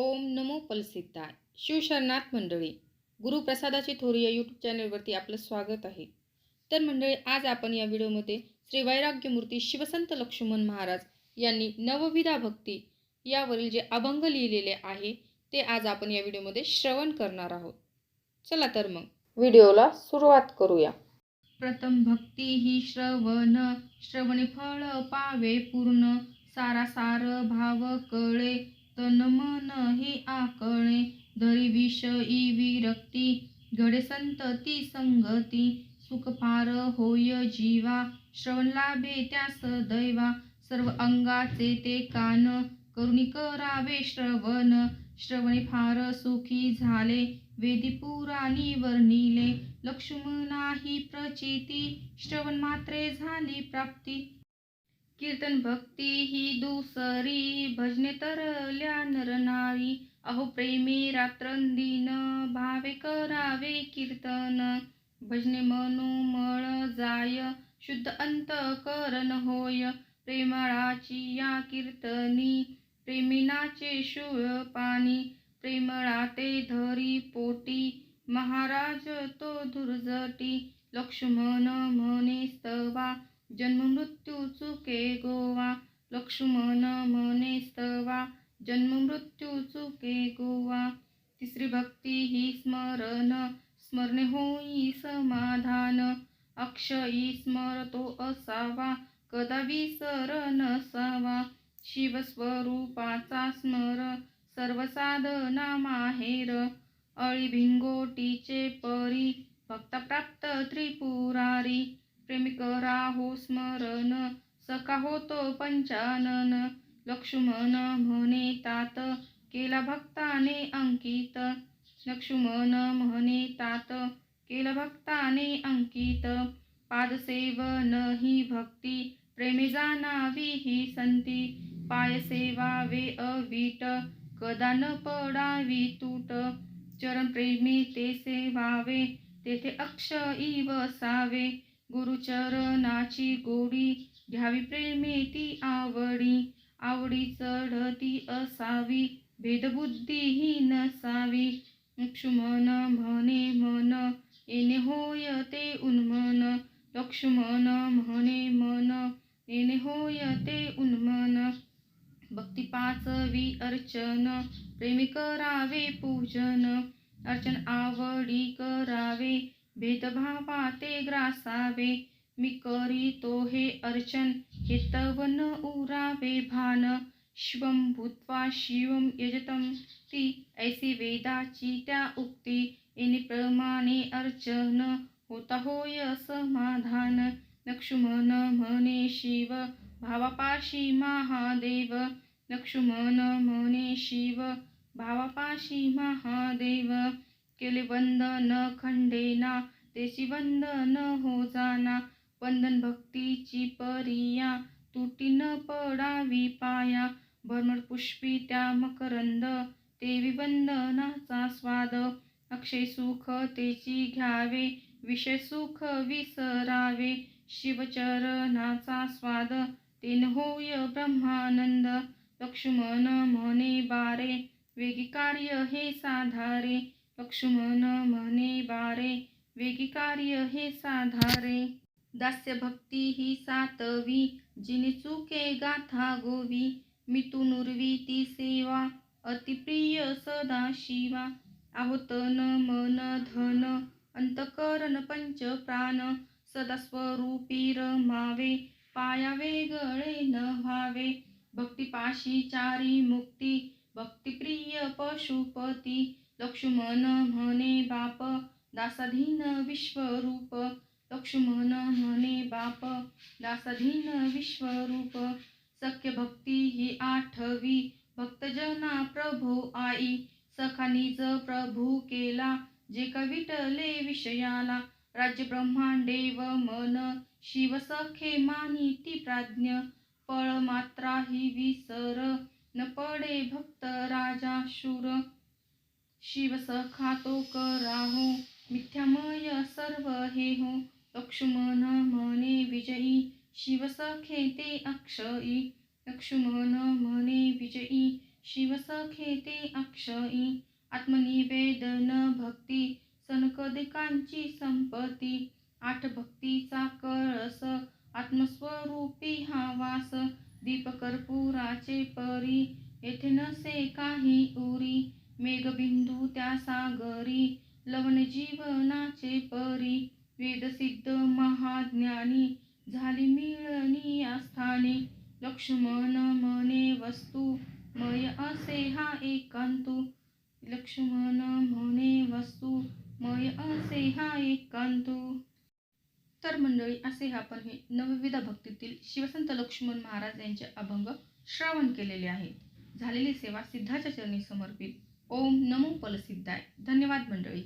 ओम नमो पलसिद्धाय शिवशरणात मंडळी गुरुप्रसादाची थोरी या यूट्यूब चॅनलवरती आपलं स्वागत आहे. तर मंडळी आज आपण या व्हिडिओमध्ये श्री वैराग्यमूर्ती शिवसंत लक्ष्मण महाराज यांनी नवविधा भक्ती यावरील जे अभंग लिहिलेले आहे ते आज आपण या व्हिडिओमध्ये श्रवण करणार आहोत. चला तर मग व्हिडिओला सुरुवात करूया. प्रथम भक्ती ही श्रवण श्रवणी फळ पावे पूर्ण सारा सार भाव कळे. तन मन हे आकळे धरी विषयी विरक्ती घडे संतती संगती सुख फार होय जीवा श्रवण लाभे त्यास दैवा सर्व अंगाचे ते कान करुणी करावे श्रवण श्रवणे फार सुखी झाले वेदी पुराणी वर्णिले लक्ष्मणाही प्रचिती श्रवण मात्रे झाली प्राप्ती कीर्तन भक्ती ही दुसरी भजने तरल्या नरनारी अहो प्रेमी रात्रंदिन भावे करावे कीर्तन. भजने मनोमळ जाय शुद्ध अंतकरण होय. प्रेमळाची या कीर्तनी प्रेमिनाचे शूळ पाणी. प्रेमळा ते धरी पोटी महाराज तो दुर्जटी लक्ष्मण म्हणे स्तवा जन्ममृत्यू चुके गोवा लक्ष्मण म्हणे स्तवा जन्म चुके गोवा तिसरी भक्ती ही स्मरण स्मरणे होई समाधान। अक्षयी स्मरतो असावा कदा विसर नसावा शिवस्वरूपाचा स्मर सर्व साधना माहेर। अळी भिंगोटीचे परी भक्त प्राप्त त्रिपुरारी। प्रेमिक राहो स्मरण सका होतो पंचानन. लक्ष्मण म्हणे तात केला भक्ताने अंकित. लक्ष्मण म्हणे तात केला भक्ताने अंकित. पादसेवन ही भक्ती प्रेमी जाणावी ही संती. पाय सेवावे अवीट कदा न पडावी तूट. चरण प्रेमी ते सेवावे तेथे अक्षयी वसावे. गुरुचरणाची गोडी घ्यावी प्रेमे ती आवडी आवडी चढती असावी भेदबुद्धी ही नसावी लक्ष्मण म्हणे मन येणे होय ते उन्मन. लक्ष्मण म्हणे मन येणे होय ते उन्मन. भक्ती पाचवी अर्चन प्रेमी करावे पूजन. अर्चन आवडी करावे भेदभावा ते ग्रासावे मी करीतो हे अर्चन हे तव न उरावे भान. शिवम भूत्वा शिवम यजतम ती ऐसी वेदाची त्या उक्ती. येणे प्रमाणे अर्चन होता होय समाधान. लक्ष्मण म्हणे शिव भावापाशी महादेव. लक्ष्मण म्हणे शिव भावापाशी महादेव. केले बंधन खंडेना तेची बंधन हो जाना बंधन भक्तीची परिया तुटी न पडावी पाया भरमर पुष्पी त्या मकरंद देवी वंदनाचा स्वाद अक्षय सुख तेची घ्यावे विषय सुख विसरावे शिवचरणाचा स्वाद तेन होय ब्रह्मानंद लक्ष्मण म्हणे बारे वेगी कार्य हे साधारे लक्ष्मण म्हणे बारे वेगी कार्य हे साधारे. दास्य भक्ती ही सातवी जिने चुके गाथा गोवी. मितुनुर्वी ती सेवा अतिप्रिय सदा शिवा. आहोतन मन धन अंतकरण पंच प्राण. सदा स्वरूपी रमावे पाया वेगळे न व्हावे. भक्तिपाशी चारी मुक्ती भक्तिप्रिय पशुपती. लक्ष्मण म्हणे बाप दासाधीन विश्वरूप. लक्ष्मण म्हणे बाप दासाधीन विश्वरूप. सख्य भक्ती ही आठवी. भक्तजना प्रभो आई. सखानीच प्रभू केला. जे कविटले विषयाला. राज्य ब्रह्मांडे व मन. शिव सखे मानी ती प्राज्ञ. पळ मात्रा ही विसर. न पडे भक्त राजा शूर. शिव सखा तो कराहो मिथ्यामय सर्व हे हो लक्ष्मण म्हणे विजयी शिव सखे ते अक्षयी लक्ष्मण म्हणे विजयी शिवसखे ते अक्षयी आत्मनिवेदन भक्ती सनकदिकांची संपत्ती आठ भक्तीचा कळस आत्मस्वरूपी हा वास दीपकर्पूराचे परी येथे नसे काही उरी मेघबिंदू त्या सागरी लवण जीवनाचे परी. वेदसिद्ध महाज्ञानी झाली मिळणी आस्थाने. लक्ष्मण म्हणे वस्तू मय असे हा एकांतू. लक्ष्मण म्हणे वस्तू मय असे हा एकांतू. तर मंडळी असे आपण हे नवविध भक्तीतील शिवसंत लक्ष्मण महाराज यांचे अभंग श्रवण केलेले आहेत. झालेली सेवा सिद्धाच्या चरणी समर्पित. ओम नमो फलसिद्धाय धन्यवाद मंडळी.